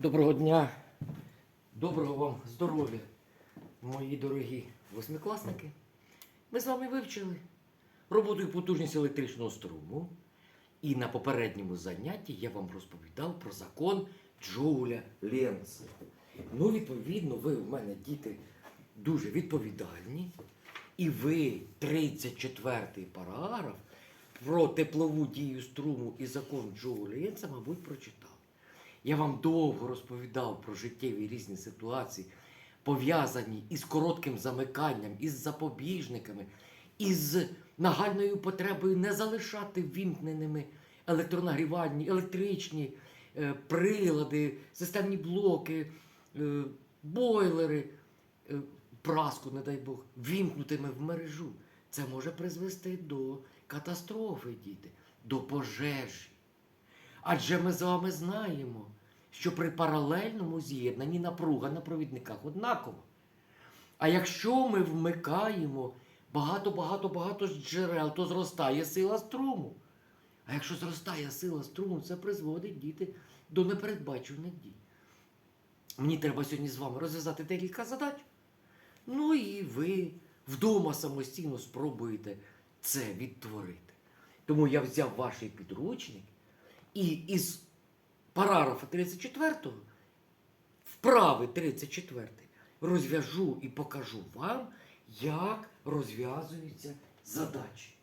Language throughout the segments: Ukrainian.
Доброго дня, доброго вам здоров'я, мої дорогі восьмикласники. Ми з вами вивчили роботу і потужність електричного струму. І на попередньому занятті я вам розповідав про закон Джоуля Ленца. Ну, відповідно, ви в мене діти дуже відповідальні. І ви 34-й параграф про теплову дію струму і закон Джоуля Ленца, мабуть, прочитали. Я вам довго розповідав про життєві різні ситуації, пов'язані із коротким замиканням, із запобіжниками, із нагальною потребою не залишати вімкненими електронагрівальні, електричні е, прилади, системні блоки, е, бойлери, е, праску, не дай Бог, вімкнутими в мережу. Це може призвести до катастрофи, діти, до пожежі. Адже ми з вами знаємо, що при паралельному з'єднанні напруга на провідниках однакова. А якщо ми вмикаємо багато-багато-багато джерел, то зростає сила струму. А якщо зростає сила струму, це призводить діти до непередбачуваних дій. Мені треба сьогодні з вами розв'язати декілька задач. Ну і ви вдома самостійно спробуєте це відтворити. Тому я взяв ваш підручник і із параграфа 34, вправи 34, розв'яжу і покажу вам, як розв'язуються задачі.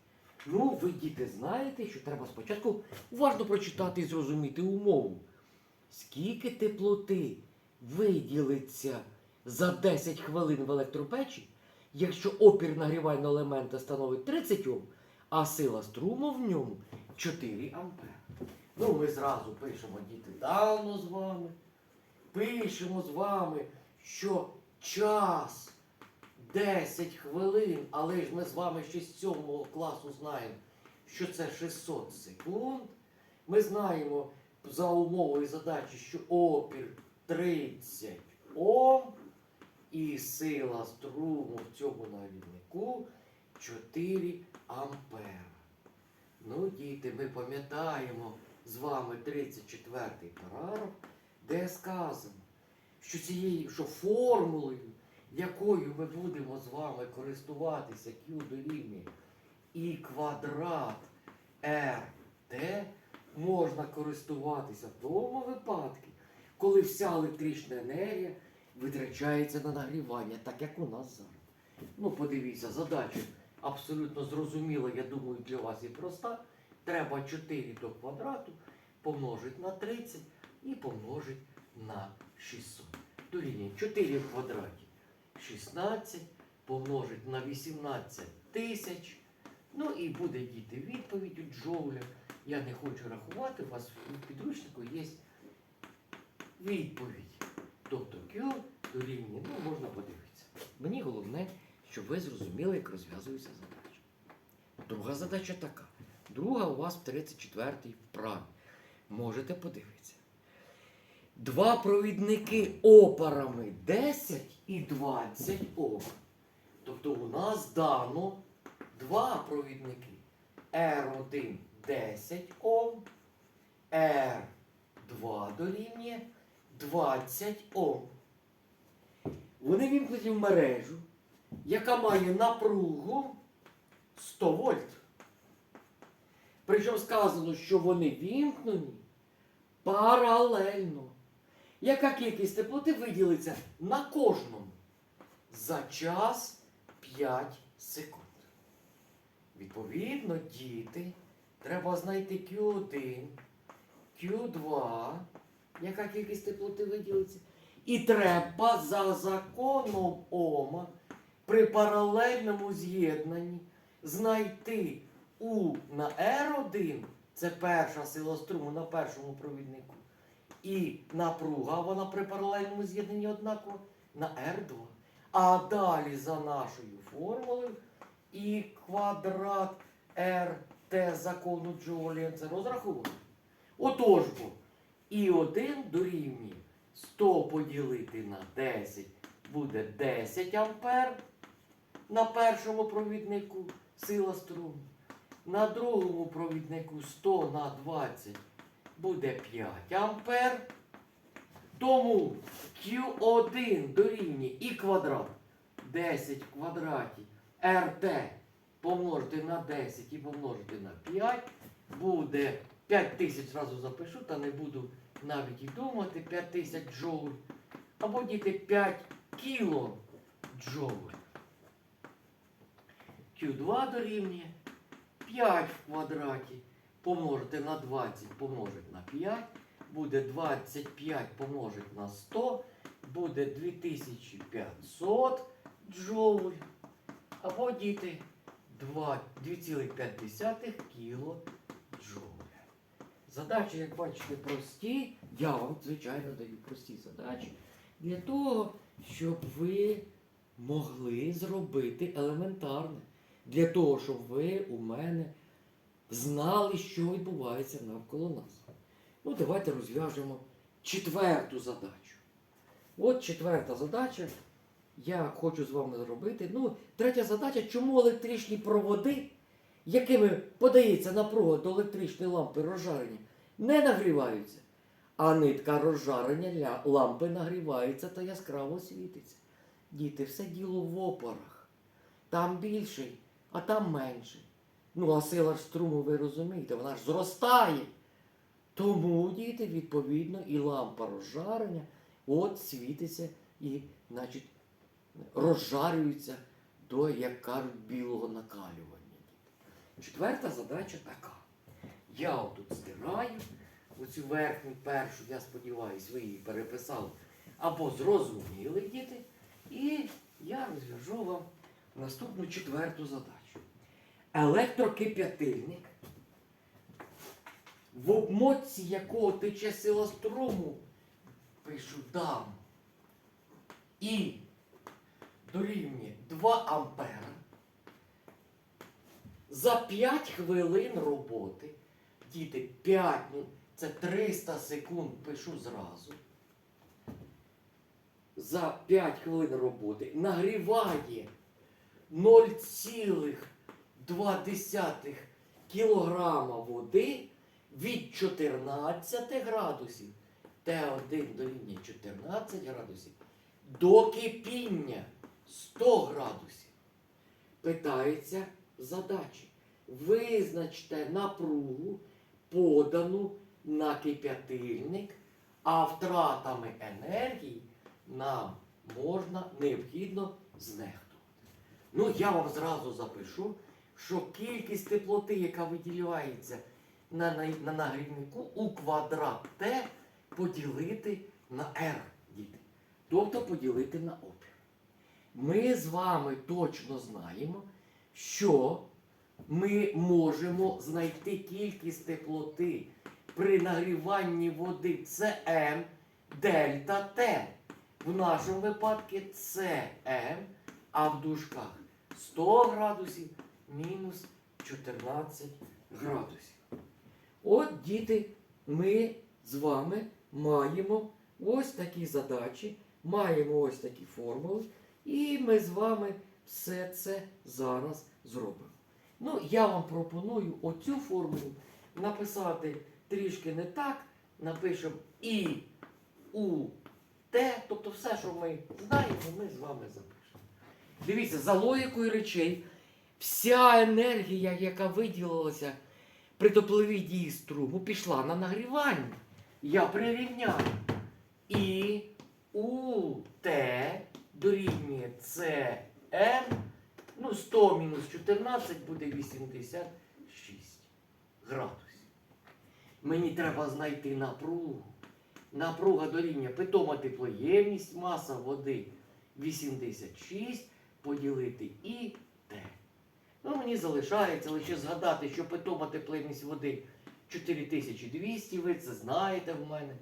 Ну, ви, діти, знаєте, що треба спочатку уважно прочитати і зрозуміти умову. Скільки теплоти виділиться за 10 хвилин в електропечі, якщо опір нагрівального елемента становить 30 Ом, а сила струму в ньому 4 ампери. Ну, ми зразу пишемо, діти, давно з вами. Пишемо з вами, що час 10 хвилин, але ж ми з вами ще з 7 класу знаємо, що це 600 секунд. Ми знаємо за умовою задачі, що опір 30 Ом і сила струму в цьому навіднику 4 ампера. Ну, діти, ми пам'ятаємо з вами 34-й параграф, де сказано, що цією, що формулою, якою ми будемо з вами користуватися Q дорівнює і квадрат RT, можна користуватися в тому випадку, коли вся електрична енергія витрачається на нагрівання, так як у нас зараз. Ну, подивіться, задача абсолютно зрозуміла, я думаю, для вас і проста. Треба 4 до квадрату помножити на 30 і помножити на 600. Дорівнює 4 в квадраті 16 помножити на 18 тисяч. Ну і буде діти відповідь у Джоуля. Я не хочу рахувати, у вас в підручнику є відповідь. Тобто Q дорівнює, ну можна подивитися. Мені головне, щоб ви зрозуміли, як розв'язується задача. Друга задача така. Друга у вас в 34-й вправі. Можете подивитися. Два провідники опарами 10 і 20 Ом. Тобто у нас дано два провідники. R1 10 Ом, R2 дорівнює 20 Ом. Вони вімкнуті в мережу, яка має напругу 100 вольт. Причому сказано, що вони вімкнені паралельно. Яка кількість теплоти виділиться на кожному за час 5 секунд. Відповідно, діти, треба знайти Q1, Q2, яка кількість теплоти виділиться. І треба за законом Ома при паралельному з'єднанні знайти У на R1, це перша сила струму на першому провіднику. І напруга, вона при паралельному з'єднанні однакова на R2. А далі за нашою формулою і квадрат RT закону Джоуля це розраховано. Отож бо, і 1 дорівнює 100 поділити на 10 буде 10 ампер на першому провіднику сила струму. На другому провіднику 100 на 20 буде 5 ампер. Тому Q1 дорівнює і квадрат 10 в квадраті РТ помножити на 10 і помножити на 5 буде 5000 зразу запишу, та не буду навіть і думати 5000 джоуль. Або діти 5 кіло джоуль. Q2 дорівнює 5 в квадраті помножити на 20 помножити на 5 буде 25 помножити на 100 буде 2500 джоуль. Або діти 2,5 кіло джоуль. Задачі, як бачите, прості. Я вам, звичайно, даю прості задачі для того, щоб ви могли зробити елементарне. Для того, щоб ви у мене знали, що відбувається навколо нас. Ну, давайте розв'яжемо четверту задачу. От четверта задача. Я хочу з вами зробити. Ну, третя задача, чому електричні проводи, якими подається напруга до електричної лампи розжарення, не нагріваються, а нитка розжарення лампи нагрівається та яскраво світиться. Діти, все діло в опорах. Там більший, а там менший. Ну, а сила струму, ви розумієте, вона ж зростає. Тому, діти, відповідно, і лампа розжарення от світиться і, значить, розжарюється до, як кажуть, білого накалювання. Четверта задача така. Я отут стираю оцю верхню першу, я сподіваюся, ви її переписали або зрозуміли, діти. І я розв'яжу вам наступну четверту задачу. Електрокип'ятильник, в обмотці якого тече сила струму, пишу дам. І дорівнює 2 ампера. За 5 хвилин роботи, діти, 5, ну це 300 секунд пишу зразу. За 5 хвилин роботи нагріває 0,2 кілограма води від 14 градусів Т1 дорівнює 14 градусів до кипіння 100 градусів. Питається задачі. Визначте напругу, подану на кип'ятильник, а втратами енергії нам можна необхідно знехтувати. Ну, я вам зразу запишу, що кількість теплоти, яка виділяється на, на, на нагрівнику у квадрат Т поділити на R, діти. Тобто поділити на опір. Ми з вами точно знаємо, що ми можемо знайти кількість теплоти при нагріванні води Cm дельта Т. В нашому випадку Cm, а в дужках 100 градусів мінус 14 градусів. От, діти, ми з вами маємо ось такі задачі, маємо ось такі формули, і ми з вами все це зараз зробимо. Ну, я вам пропоную оцю формулу написати трішки не так. Напишемо І, У, Т, тобто все, що ми знаємо, ми з вами запишемо. Дивіться, за логікою речей, вся енергія, яка виділилася при тепловій дії струму, пішла на нагрівання. Я прирівняю. І у Т дорівнює СМ. Ну, 100 мінус 14 буде 86 градусів. Мені треба знайти напругу. Напруга дорівнює питома теплоємність, маса води 86 поділити І. Ну, мені залишається лише згадати, що питома теплоємність води 4200, ви це знаєте в мене.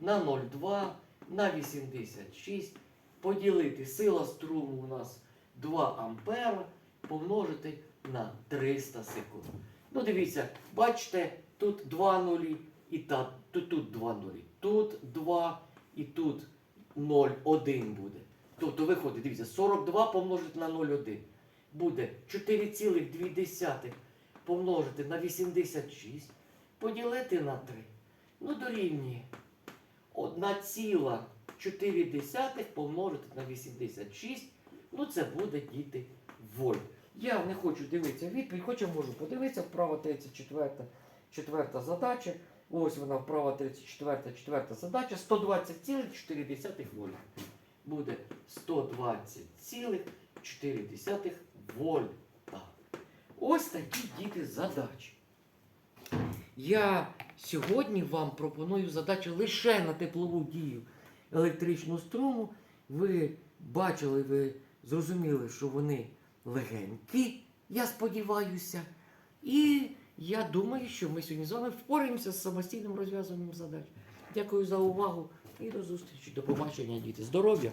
На 0,2, на 86. Поділити сила струму у нас 2 ампера, помножити на 300 секунд. Ну, дивіться, бачите, тут 2 нулі і та, тут, тут 2 нулі. Тут 2 і тут 0,1 буде. Тобто виходить, дивіться, 42 помножити на 0,1 буде 4,2 помножити на 86, поділити на 3. Ну, дорівнює 1,4 помножити на 86. Ну, це буде діти вольт. Я не хочу дивитися відповідь, хоча можу подивитися, вправо 34, четверта задача. Ось вона вправо 34, четверта задача. 120,4 вольт. Буде 120,4 вольта. Ось такі діти задачі. Я сьогодні вам пропоную задачу лише на теплову дію електричного струму. Ви бачили, ви зрозуміли, що вони легенькі, я сподіваюся. І я думаю, що ми сьогодні з вами впораємося з самостійним розв'язанням задач. Дякую за увагу і до зустрічі. До побачення, діти. Здоров'я!